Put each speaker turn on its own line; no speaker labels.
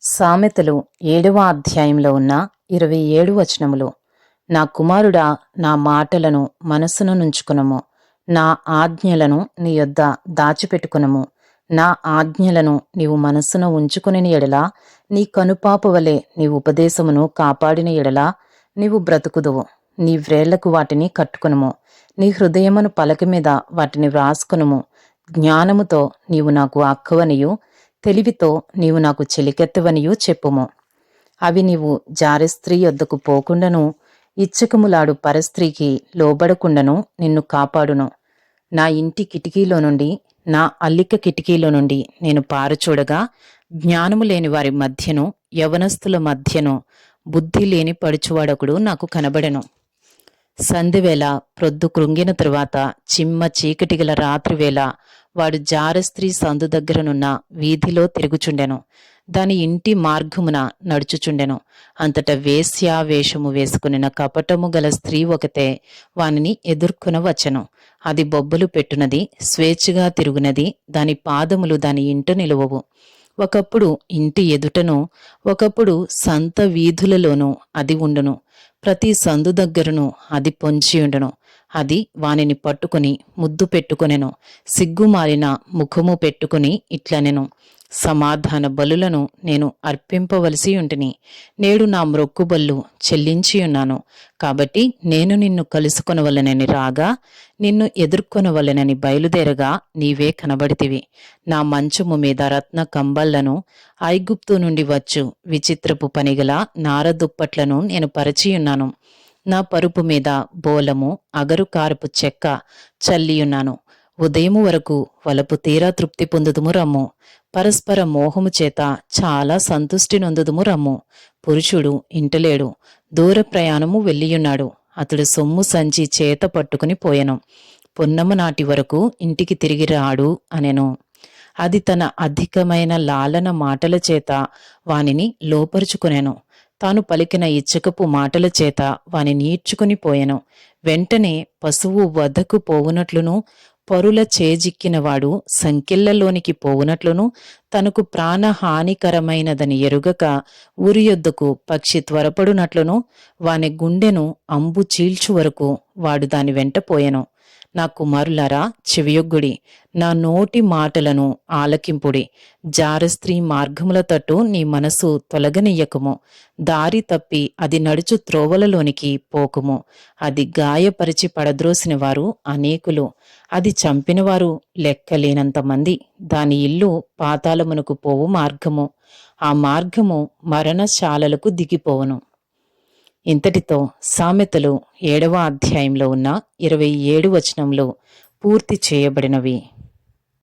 సామెతలు ఏడవ అధ్యాయంలో ఉన్న ఇరవై ఏడు వచనములు. నా కుమారుడా నా మాటలను మనస్సును నుంచుకునము. నా ఆజ్ఞలను నీ యొద్ద దాచిపెట్టుకునము. నా ఆజ్ఞలను నీవు మనస్సున ఉంచుకుని ఎడలా నీ కనుపాపు వలె నీ ఉపదేశమును కాపాడిన ఎడలా నీవు బ్రతుకుదువు. నీ వ్రేళ్ళకు వాటిని కట్టుకునుము. నీ హృదయమును పలక మీద వాటిని వ్రాసుకునుము. జ్ఞానముతో నీవు నాకు అక్కవనియు. తెలివితో నీవు నాకు చెలికెత్తవనియు చెప్పుము. అవి నీవు జారస్త్రీ వద్దకు పోకుండాను ఇచ్చకములాడు పరస్త్రీకి లోబడకుండాను నిన్ను కాపాడును. నా ఇంటి కిటికీలో నుండి నా అల్లిక కిటికీలో నుండి నేను పారచూడగా జ్ఞానము లేని వారి మధ్యను యవనస్తుల మధ్యను బుద్ధి లేని పడుచువాడొకడు నాకు కనబడెను. సంధివేళ ప్రొద్దు కృంగిన తరువాత చిమ్మ చీకటిగల రాత్రివేళ వాడు జారస్త్రీ సందు దగ్గరనున్న వీధిలో తిరుగుచుండెను. దాని ఇంటి మార్గమున నడుచుచుండెను. అంతట వేశ్యా వేషము వేసుకునిన కపటము గల స్త్రీ ఒకతే వానిని ఎదుర్కొన వచ్చెను. అది బొబ్బలు పెట్టునది స్వేచ్ఛగా తిరుగునది దాని పాదములు దాని ఇంట నిలువవు. ఒకప్పుడు ఇంటి ఎదుటను ఒకప్పుడు సంత వీధులలోనూ అది ఉండును. ప్రతి సందు దగ్గరను అది పొంచియుండును. అది వానిని పట్టుకుని ముద్దు పెట్టుకునెను సిగ్గుమారిన ముఖము పెట్టుకుని ఇట్లనెను. సమాధాన బలులను నేను అర్పింపవలసి ఉంటిని. నేడు నా మ్రొక్కుబళ్ళు చెల్లించి ఉన్నాను కాబట్టి నేను నిన్ను కలుసుకొనవలనని రాగా నిన్ను ఎదుర్కొనవలనని బయలుదేరగా నీవే కనబడితివి. నా మంచము మీద రత్న కంబళ్ళను ఐగుప్తు నుండి వచ్చు. విచిత్రపు పనిగల నారదుప్పట్లను నేను పరిచియున్నాను. నా పరుపు మీద బోలము అగరు కారపు చెక్క చల్లియున్నాను. ఉదయము వరకు వలపు తీరా తృప్తి పొందుదుము రమ్ము. పరస్పర మోహము చేత చాలా సంతుష్టి నొందుదుము రమ్ము. పురుషుడు ఇంటలేడు దూర ప్రయాణము వెళ్ళియున్నాడు. అతడు సొమ్ము సంచి చేత పట్టుకుని పోయెను. పొన్నము నాటి వరకు ఇంటికి తిరిగి రాడు అనెను. అది తన అధికమైన లాలన మాటల చేత వానిని లోపరుచుకునేను. తాను పలికిన ఇచ్చకపు మాటల చేత వాని నీడ్చుకుని పోయెను. వెంటనే పశువు వద్దకు పోవునట్లును పరుల చేజిక్కినవాడు సంకెళ్ళలోనికి పోవునట్లును తనకు ప్రాణహానికరమైనదని ఎరుగక ఊరి యొద్దకు పక్షి త్వరపడునట్లును వాని గుండెను అంబు చీల్చు వరకు వాడు దాని వెంట పోయెను. నా కుమారులారా చెవియొగ్గుడి నా నోటి మాటలను ఆలకింపుడి. జారస్త్రీ మార్గముల తట్టు నీ మనసు తొలగనియ్యకుము దారి తప్పి అది నడుచు త్రోవలలోనికి పోకుము. అది గాయపరిచి పడద్రోసిన వారు అనేకులు. అది చంపినవారు లెక్కలేనంతమంది దాని ఇల్లు పాతాళమునకు పోవు మార్గము. ఆ మార్గము మరణశాలలకు దిగిపోవును. ఇంతటితో సామెతలు ఏడవ అధ్యాయంలో ఉన్న ఇరవై ఏడు వచనంలో పూర్తి చేయబడినవి.